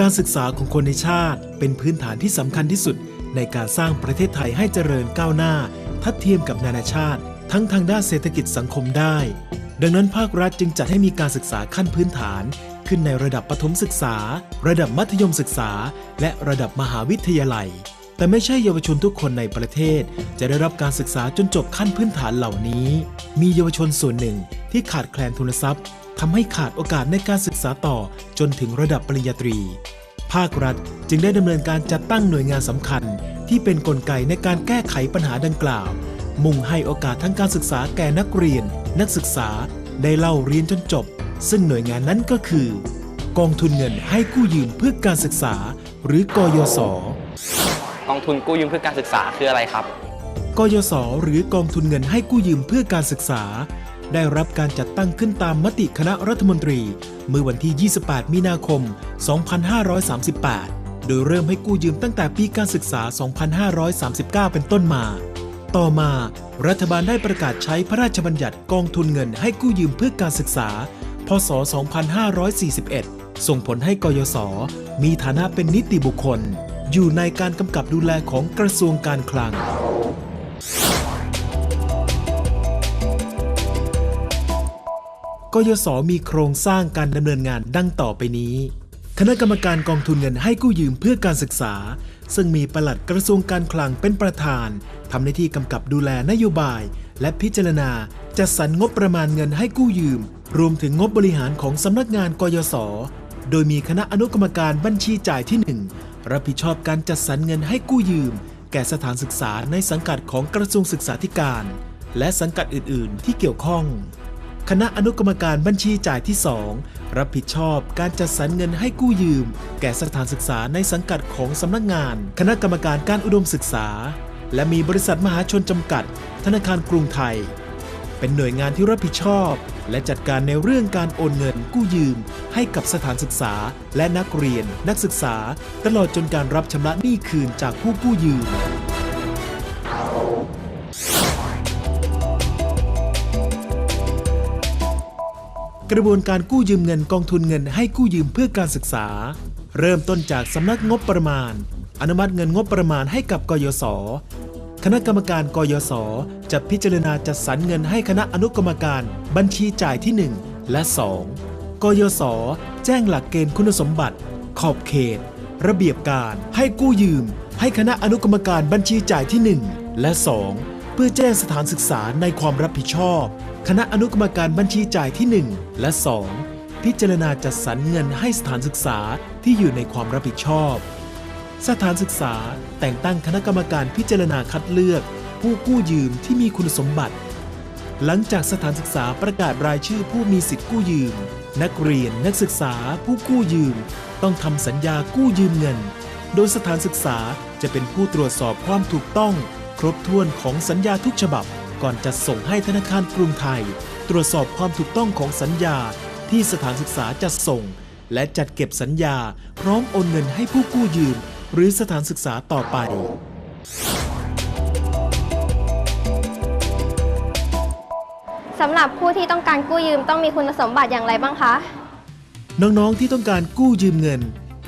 การศึกษาของคนในชาติเป็นพื้นฐานที่สำคัญที่สุด ในการสร้างประเทศไทยให้เจริญก้าวหน้า ทัดเทียมกับนานาชาติ ทั้งทางด้านเศรษฐกิจสังคมได้ ดังนั้นภาครัฐจึงจัดให้มีการศึกษาขั้นพื้นฐาน ขึ้นในระดับประถมศึกษา ระดับมัธยมศึกษา และระดับมหาวิทยาลัย แต่ไม่ใช่เยาวชนทุกคนในประเทศ จะได้รับการศึกษาจนจบขั้นพื้นฐานเหล่านี้ มีเยาวชนส่วนหนึ่งที่ขาดแคลนทุนทรัพย์ ทำให้ขาดโอกาสในการศึกษาต่อจนถึงระดับปริญญาตรี ภาครัฐจึงได้ดำเนินการจัดตั้งหน่วยงานสำคัญ ที่เป็นนกลไกในการแก้ไขปัญหาดังกล่าว มุ่งให้โอกาสทั้งการศึกษาแก่นักเรียน นักศึกษาได้เล่าเรียนจนจบ ซึ่งหน่วยงานนั้นก็คือ กองทุนเงินให้กู้ยืมเพื่อการศึกษา หรือกยศกองทุนกู้ยืมเพื่อการศึกษาคืออะไรครับ กยศหรือกองทุนเงินให้กู้ยืมเพื่อการศึกษา ได้รับการจัดตั้งขึ้นตามมติคณะรัฐมนตรี เมื่อวันที่ 28 มีนาคม 2538 โดยเริ่มให้กู้ยืมตั้งแต่ปีการศึกษา 2539 เป็นต้นมา ต่อมา รัฐบาลได้ประกาศใช้พระราชบัญญัติกองทุนเงินให้กู้ยืมเพื่อการศึกษา พศ 2541 ส่งผลให้กยศ มีฐานะเป็นนิติบุคคล อยู่ในการกำกับดูแลของกระทรวงการคลัง กยศมีโครงสร้างการดำเนินงานดังต่อไปนี้ คณะกรรมการกองทุนเงินให้กู้ยืมเพื่อการศึกษา ซึ่งมีปลัดกระทรวงการคลังเป็นประธานทำหน้าที่กำกับดูแลนโยบาย และพิจารณาจัดสรรงบประมาณเงินให้กู้ยืม รวมถึงงบบริหารของสำนักงานกยศโดยมีคณะอนุกรรมการบัญชีจ่ายที่ 1 รับผิดชอบการจัดสรรเงินให้กู้ยืม แก่สถานศึกษาในสังกัดของกระทรวงศึกษาธิการ และสังกัดอื่น ๆ ที่เกี่ยวข้อง คณะอนุกรรมการบัญชีจ่ายที่ 2 รับผิดชอบการจัดสรรเงินให้กู้ยืม แก่สถานศึกษาในสังกัดของสำนักงาน คณะกรรมการการอุดมศึกษา และมีบริษัทมหาชนจำกัด ธนาคารกรุงไทย เป็นหน่วยงานที่รับผิดชอบ และจัดการในเรื่องการโอนเงินกู้ยืม ให้กับสถานศึกษา และนักเรียน นักศึกษา ตลอดจนการรับชำระหนี้คืนจากผู้กู้ยืม กระบวนการกู้ยืมเงินกองทุนเงินให้กู้ยืมเพื่อการศึกษา เริ่มต้นจากสำนักงบประมาณ อนุมัติเงินงบประมาณให้กับกยศคณะกรรมการกยศจะพิจารณาจัดสรรเงินให้คณะอนุกรรมการ บัญชีจ่ายที่ 1 และ 2 กยศแจ้งหลักเกณฑ์คุณสมบัติ ขอบเขต ระเบียบการให้กู้ยืม ให้คณะอนุกรรมการบัญชีจ่ายที่ 1 และ 2 เพื่อแจ้งสถานศึกษาในความรับผิดชอบ คณะอนุกรรมการบัญชีจ่ายที่ 1 และ 2 พิจารณาจัดสรรเงินให้สถานศึกษาที่อยู่ในความรับผิดชอบ สถานศึกษาแต่งตั้งคณะกรรมการพิจารณาคัดเลือก ผู้กู้ยืมที่มีคุณสมบัติ หลังจากสถานศึกษาประกาศรายชื่อผู้มีสิทธิ์กู้ยืม นักเรียนนักศึกษาผู้กู้ยืม ต้องทำสัญญากู้ยืมเงิน โดยสถานศึกษาจะเป็นผู้ตรวจสอบความถูกต้อง ครบถ้วนของสัญญาทุกฉบับ ก่อนจะส่งให้ธนาคารกรุงไทย ตรวจสอบความถูกต้องของสัญญาที่สถานศึกษาจัดส่ง และจัดเก็บสัญญา พร้อมโอนเงินให้ผู้กู้ยืม หรือสถานศึกษาต่อไป สำหรับผู้ที่ต้องการกู้ยืมต้องมีคุณสมบัติอย่างไรบ้างคะ น้องๆที่ต้องการกู้ยืมเงิน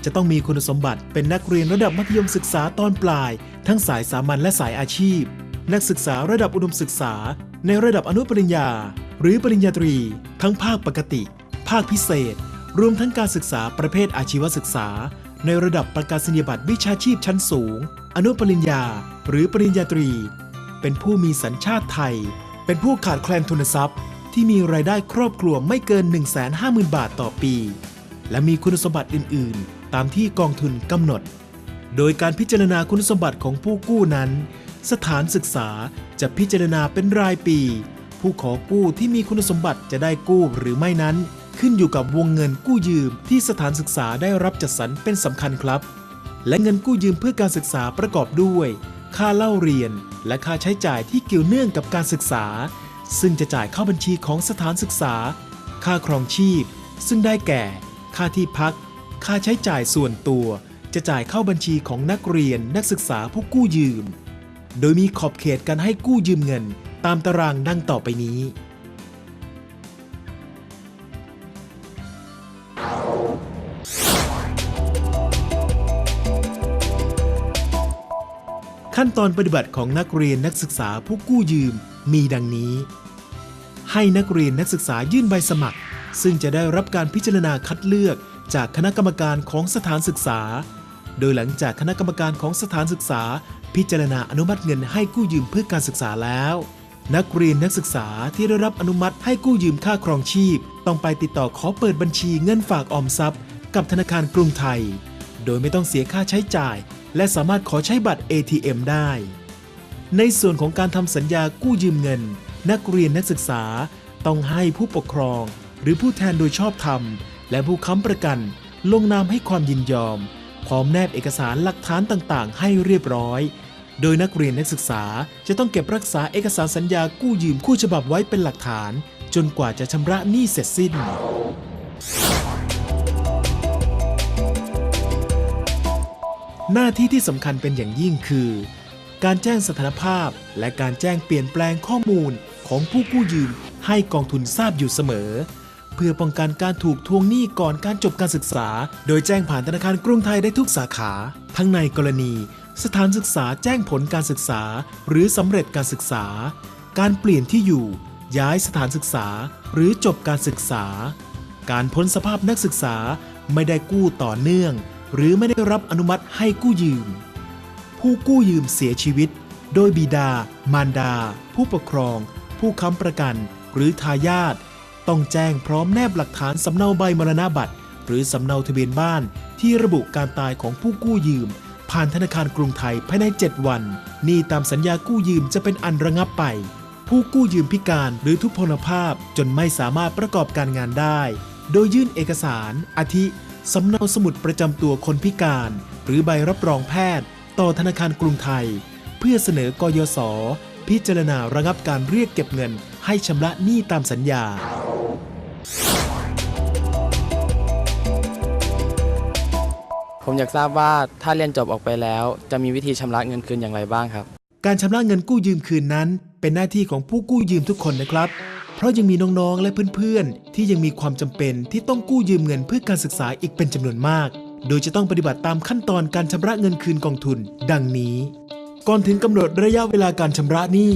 จะต้องมีคุณสมบัติเป็นนักเรียนระดับมัธยมศึกษาตอนปลาย ทั้งสายสามัญและสายอาชีพ นักศึกษาระดับอุดมศึกษา ในระดับอนุปริญญา หรือปริญญาตรี ทั้งภาคปกติ ภาคพิเศษ รวมทั้งการศึกษาประเภทอาชีวศึกษา ในระดับประกาศนียบัตรวิชาชีพชั้นสูง อนุปริญญา หรือปริญญาตรี เป็นผู้มีสัญชาติไทย เป็นผู้ขาดแคลนทุนทรัพย์ ที่มีรายได้ครอบครัวไม่เกิน 150,000 บาทต่อปี และมีคุณสมบัติอื่น ๆ ตามที่กองทุนกำหนด โดยการพิจารณาคุณสมบัติของผู้กู้นั้น สถานศึกษาจะพิจารณาเป็นรายปี ผู้ขอกู้ที่มีคุณสมบัติจะได้กู้หรือไม่นั้น ขึ้นอยู่กับวงเงินกู้ยืมที่สถานศึกษาได้รับจัดสรรเป็นสำคัญครับ และเงินกู้ยืมเพื่อการศึกษาประกอบด้วย ค่าเล่าเรียน และค่าใช้จ่ายที่เกี่ยวเนื่องกับการศึกษา ซึ่งจะจ่ายเข้าบัญชีของสถานศึกษา ค่าครองชีพ ซึ่งได้แก่ ค่าที่พัก ค่าใช้จ่ายส่วนตัวจะจ่ายเข้าบัญชีของนักเรียนนักศึกษาผู้กู้ยืม โดยมีขอบเขตการให้กู้ยืมเงิน ตามตารางดังต่อไปนี้ ขั้นตอนปฏิบัติของนักเรียนนักศึกษาผู้กู้ยืมมีดังนี้ ให้นักเรียนนักศึกษายื่นใบสมัคร ซึ่งจะได้รับการพิจารณาคัดเลือกจากคณะกรรมการของสถานศึกษา โดยหลังจากคณะกรรมการของสถานศึกษา พิจารณาอนุมัติเงินให้กู้ยืมเพื่อการศึกษาแล้ว นักเรียนนักศึกษาที่ได้รับอนุมัติให้กู้ยืมค่าครองชีพ ต้องไปติดต่อขอเปิดบัญชีเงินฝากออมทรัพย์ กับธนาคารกรุงไทย โดยไม่ต้องเสียค่าใช้จ่าย และสามารถขอใช้บัตร ATM ได้ ในส่วนของการทำสัญญากู้ยืมเงิน นักเรียนนักศึกษาต้องให้ผู้ปกครอง หรือผู้แทนโดยชอบธรรม และผู้ค้ำประกัน ลงนามให้ความยินยอม พร้อมแนบเอกสารหลักฐานต่างๆ ให้เรียบร้อย โดยนักเรียนนักศึกษาจะต้องเก็บรักษาเอกสารสัญญากู้ยืมคู่ฉบับไว้เป็นหลักฐาน จนกว่าจะชำระหนี้เสร็จสิ้น หน้าที่ที่สำคัญเป็นอย่างยิ่งคือ การแจ้งสถานภาพ และการแจ้งเปลี่ยนแปลงข้อมูลของผู้กู้ยืมให้กองทุนทราบอยู่เสมอ เพื่อป้องกันการถูกทวงหนี้ก่อนการจบการศึกษา โดยแจ้งผ่านธนาคารกรุงไทยได้ทุกสาขา ทั้งในกรณี สถานศึกษาแจ้งผลการศึกษา หรือสำเร็จการศึกษา การเปลี่ยนที่อยู่ ย้ายสถานศึกษา หรือจบการศึกษา การพ้นสภาพนักศึกษาไม่ได้กู้ต่อเนื่อง หรือไม่ได้รับอนุมัติให้กู้ยืม ผู้กู้ยืมเสียชีวิต โดยบิดา มารดา ผู้ปกครอง ผู้ค้ำประกัน หรือทายาท ต้องแจ้งพร้อมแนบหลักฐานสำเนาใบมรณบัตร หรือสำเนาทะเบียนบ้านที่ระบุการตายของผู้กู้ยืม ผ่านธนาคารกรุงไทยภายใน 7 วันหนี้ตามสัญญากู้ยืมจะเป็นอันระงับไป ผู้กู้ยืมพิการหรือทุพพลภาพจนไม่สามารถประกอบการงานได้ โดยยื่นเอกสาร อาทิสำเนาสมุดประจำตัวคนพิการ หรือใบรับรองแพทย์ ต่อธนาคารกรุงไทย เพื่อเสนอกยศพิจารณาระงับการเรียกเก็บเงินให้ชำระหนี้ตามสัญญา ผมอยากทราบว่าถ้าเรียนจบออกไปแล้ว จะมีวิธีชำระเงินคืนอย่างไรบ้างครับ การชำระเงินกู้ยืมคืนนั้น เป็นหน้าที่ของผู้กู้ยืมทุกคนนะครับ เพราะยังมีน้องๆและเพื่อนๆ ที่ยังมีความจำเป็นที่ต้องกู้ยืมเงินเพื่อการศึกษาอีกเป็นจำนวนมาก โดยจะต้องปฏิบัติตามขั้นตอนการชำระเงินคืนกองทุน ดังนี้ ก่อนถึงกำหนดระยะเวลาการชำระหนี้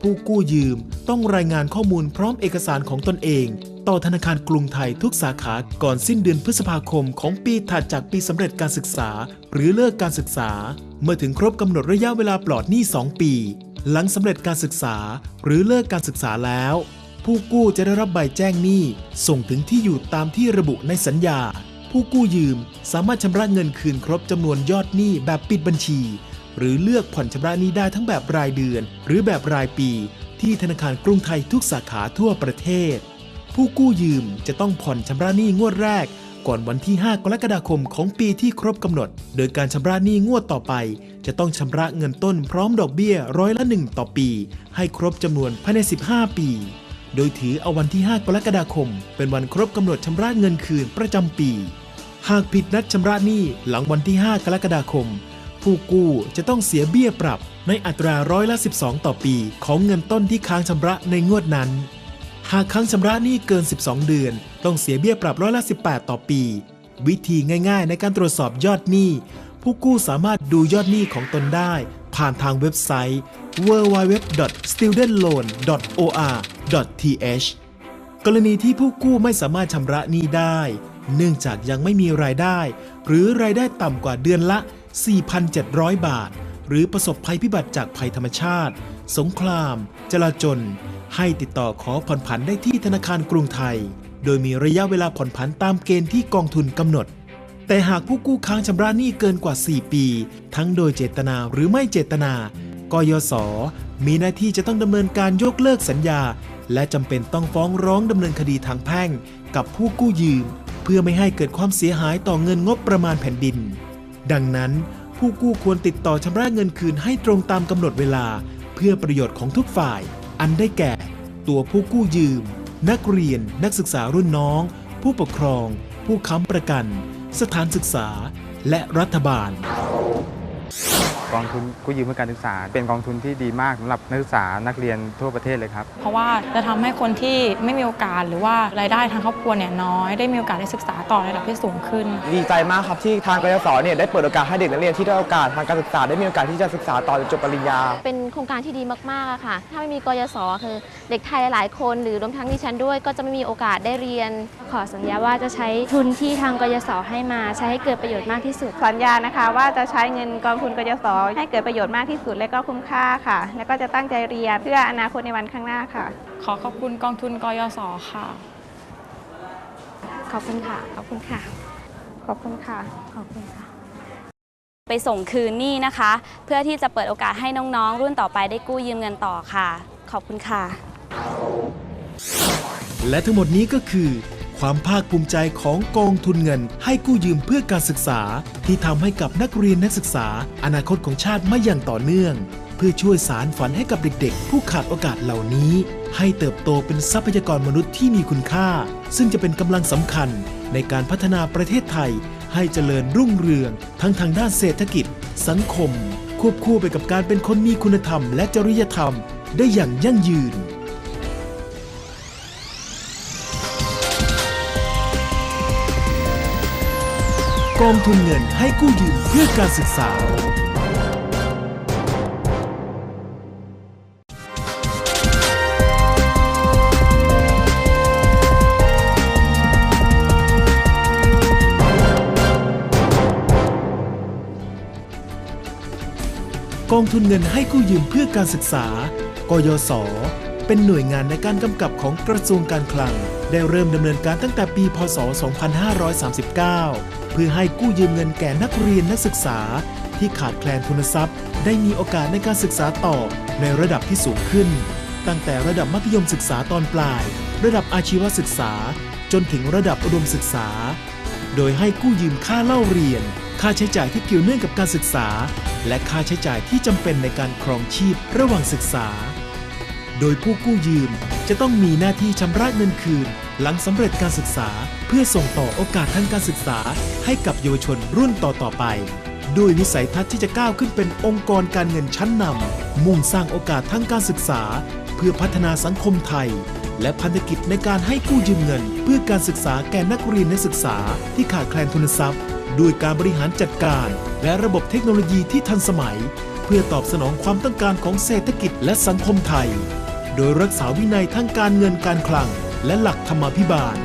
ผู้กู้ยืม ต้องรายงานข้อมูลพร้อมเอกสารของตนเอง ต่อธนาคารกรุงไทยทุกสาขาก่อนสิ้นเดือนพฤษภาคมของปีถัดจากปีสำเร็จการศึกษา หรือเลิกการศึกษา เมื่อถึงครบกำหนดระยะเวลาปลอดหนี้ 2 ปี หลังสำเร็จการศึกษา หรือเลิกการศึกษาแล้ว ผู้กู้จะได้รับใบแจ้งหนี้ ส่งถึงที่อยู่ตามที่ระบุในสัญญา ผู้กู้ยืมสามารถชำระเงินคืนครบจำนวนยอดหนี้แบบปิดบัญชี หรือเลือกผ่อนชำระหนี้ได้ทั้งแบบรายเดือน หรือแบบรายปี ที่ธนาคารกรุงไทยทุกสาขาทั่วประเทศ ผู้กู้ยืมจะต้องผ่อนชำระหนี้งวดแรก ก่อนวันที่ 5 กรกฎาคมของปีที่ครบกำหนด โดยการชำระหนี้งวดต่อไป จะต้องชำระเงินต้นพร้อมดอกเบี้ยร้อยละ1ต่อปี ให้ครบจำนวนภายใน 15 ปี โดยถือเอาวันที่ 5 กรกฎาคม เป็นวันครบกำหนดชำระเงินคืนประจำปีหากผิดนัดชำระหนี้หลังวันที่ 5 กรกฎาคม ผู้กู้จะต้องเสียเบี้ยปรับในอัตราร้อยละ 12 ต่อปี ของเงินต้นที่ค้างชำระในงวดนั้น หากค้างชำระหนี้เกิน 12 เดือน ต้องเสียเบี้ยปรับร้อยละ 18 ต่อปี วิธีง่ายๆ ในการตรวจสอบยอดหนี้ ผู้กู้สามารถดูยอดหนี้ของตนได้ ผ่านทางเว็บไซต์ www.studentloan.or.th กรณีที่ผู้กู้ไม่สามารถชำระหนี้ได้ เนื่องจากยังไม่มีรายได้ หรือรายได้ต่ำกว่าเดือนละ 4,700 บาท หรือประสบภัยพิบัติจากภัยธรรมชาติ สงคราม จลาจล ให้ติดต่อขอผ่อนผันได้ที่ธนาคารกรุงไทย โดยมีระยะเวลาผ่อนผันตามเกณฑ์ที่กองทุนกำหนด แต่หากผู้กู้ค้างชำระหนี้เกินกว่า 4 ปี ทั้งโดยเจตนาหรือไม่เจตนากยศมีหน้าที่จะต้องดำเนินการยกเลิกสัญญา และจำเป็นต้องฟ้องร้องดำเนินคดีทางแพ่ง กับผู้กู้ยืม เพื่อไม่ให้เกิดความเสียหายต่อเงินงบประมาณแผ่นดิน ดังนั้นผู้กู้ควรติดต่อชำระเงินคืนให้ตรงตามกำหนดเวลา เพื่อประโยชน์ของทุกฝ่าย อันได้แก่ ตัวผู้กู้ยืม นักเรียน นักศึกษารุ่นน้อง ผู้ปกครอง ผู้ค้ำประกัน สถานศึกษา และรัฐบาล กองทุนกู้ยืมเพื่อการศึกษา เป็นกองทุนที่ดีมากสำหรับนักศึกษานักเรียนทั่วประเทศเลยครับ เพราะว่าจะทำให้คนที่ไม่มีโอกาสหรือว่ารายได้ทางครอบครัวเนี่ยน้อย ได้มีโอกาสได้ศึกษาต่อระดับที่สูงขึ้น ดีใจมากครับที่ทางกยศเนี่ยได้เปิดโอกาสให้เด็กนักเรียนที่ได้อยโอกาสทางการศึกษาได้มีโอกาสที่จะศึกษาต่อจนจบปริญญา เป็นโครงการที่ดีมากๆอะค่ะ ถ้าไม่มีกยศคือเด็กไทยหลายคน หรือรวมทั้งดิฉันด้วย ก็จะไม่มีโอกาสได้เรียน ขอสัญญาว่าจะใช้ทุนที่ทางกยศให้มาใช้ให้เกิดประโยชน์มากที่สุด สัญญานะคะ ว่าจะใช้เงินกองทุนกยศให้เกิดประโยชน์มากที่สุดและก็คุ้มค่าค่ะ และก็จะตั้งใจเรียนเพื่ออนาคตในวันข้างหน้าค่ะ ขอขอบคุณกองทุนกยศค่ะ ขอบคุณค่ะ ขอบคุณค่ะ ขอบคุณค่ะ ขอบคุณค่ะ ไปส่งคืนหนี้นะคะ เพื่อที่จะเปิดโอกาสให้น้องๆ รุ่นต่อไปได้กู้ยืมเงินต่อค่ะ ขอบคุณค่ะ และทั้งหมดนี้ก็คือ ความภาคภูมิใจของกองทุนเงิน ให้กู้ยืมเพื่อการศึกษา ที่ทำให้กับนักเรียนนักศึกษา อนาคตของชาติมาอย่างต่อเนื่อง เพื่อช่วยสารฝันให้กับเด็กๆ ผู้ขาดโอกาสเหล่านี้ ให้เติบโตเป็นทรัพยากรมนุษย์ที่มีคุณค่า ซึ่งจะเป็นกำลังสำคัญในการพัฒนาประเทศไทย ให้เจริญรุ่งเรือง ทั้งทางด้านเศรษฐกิจ สังคม ควบคู่ไปกับการเป็นคนมีคุณธรรม และจริยธรรม ได้อย่างยั่งยืน กองทุนเงินให้กู้ยืมเพื่อการศึกษา กองทุนเงินให้กู้ยืมเพื่อการศึกษา กยศ เป็นหน่วยงานในการกำกับของกระทรวงการคลัง ได้เริ่มดำเนินการตั้งแต่ปี พศ 2539 เพื่อให้กู้ยืมเงินแก่นักเรียนนักศึกษา ที่ขาดแคลนทุนทรัพย์ ได้มีโอกาสในการศึกษาต่อในระดับที่สูงขึ้น ตั้งแต่ระดับมัธยมศึกษาตอนปลาย ระดับอาชีวศึกษา จนถึงระดับอุดมศึกษา โดยให้กู้ยืมค่าเล่าเรียน ค่าใช้จ่ายที่เกี่ยวเนื่องกับการศึกษา และค่าใช้จ่ายที่จำเป็นในการครองชีพระหว่างศึกษา โดยผู้กู้ยืมจะต้องมีหน้าที่ชำระเงินคืน หลังสำเร็จการศึกษา เพื่อส่งต่อโอกาสทางการศึกษา ให้กับเยาวชนรุ่นต่อๆไป ด้วยวิสัยทัศน์ที่จะก้าวขึ้นเป็นองค์กรการเงินชั้นนำมุ่งสร้างโอกาสทางการศึกษา เพื่อพัฒนาสังคมไทย และพันธกิจในการให้กู้ยืมเงิน เพื่อการศึกษาแก่นักเรียนนักศึกษาที่ขาดแคลนทุนทรัพย์ ด้วยการบริหารจัดการ และระบบเทคโนโลยีที่ทันสมัย เพื่อตอบสนองความต้องการของเศรษฐกิจและสังคมไทย โดยรักษาวินัยทั้งการเงินการคลัง และหลักธรรมาภิบาล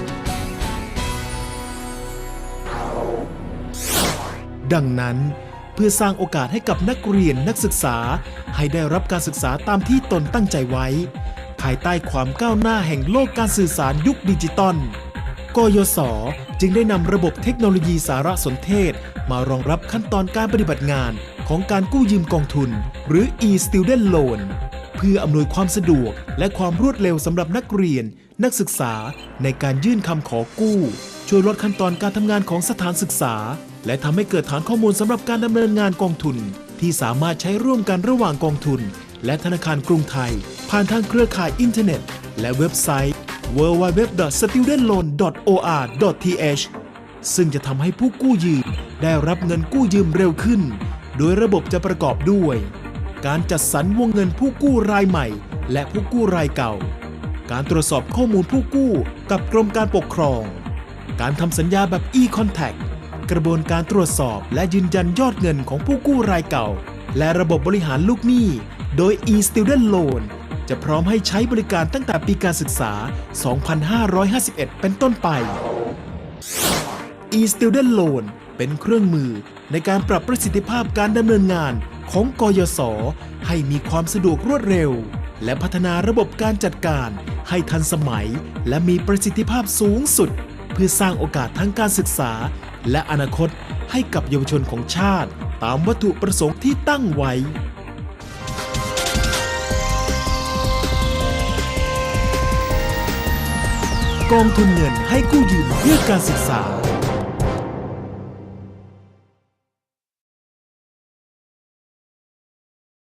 ดังนั้นเพื่อสร้างโอกาสให้กับนักเรียนนักศึกษา ให้ได้รับการศึกษาตามที่ตนตั้งใจไว้ ภายใต้ความก้าวหน้าแห่งโลกการสื่อสารยุคดิจิตอลกยศจึงได้นำระบบเทคโนโลยีสารสนเทศ มารองรับขั้นตอนการปฏิบัติงานของการกู้ยืมกองทุน หรือ e-student loan เพื่ออำนวยความสะดวกและความรวดเร็วสำหรับนักเรียน นักศึกษาในการยื่นคำขอกู้ ช่วยลดขั้นตอนการทำงานของสถานศึกษา และทำให้เกิดฐานข้อมูลสำหรับการดำเนินงานกองทุน ที่สามารถใช้ร่วมกันระหว่างกองทุน และธนาคารกรุงไทย ผ่านทางเครือข่ายอินเทอร์เน็ต และเว็บไซต์ www.studentloan.or.th ซึ่งจะทำให้ผู้กู้ยืมได้รับเงินกู้ยืมเร็วขึ้น โดยระบบจะประกอบด้วย การจัดสรรวงเงินผู้กู้รายใหม่ และผู้กู้รายเก่า การตรวจสอบข้อมูลผู้กู้กับกรมการปกครอง การทำสัญญาแบบ e-contact กระบวนการตรวจสอบและยืนยันยอดเงินของผู้กู้รายเก่า และระบบบริหารลูกหนี้ โดย e-student loan จะพร้อมให้ใช้บริการตั้งแต่ปีการศึกษา 2551 เป็นต้นไป e-student loan เป็นเครื่องมือในการปรับประสิทธิภาพการดำเนินงาน ของกยศให้มีความสะดวกรวดเร็ว และพัฒนาระบบการจัดการให้ทันสมัย และมีประสิทธิภาพสูงสุด เพื่อสร้างโอกาสทั้งการศึกษา และอนาคตให้กับเยาวชนของชาติ ตามวัตถุประสงค์ที่ตั้งไว้กองทุนเงินให้กู้ยืมเพื่อการศึกษา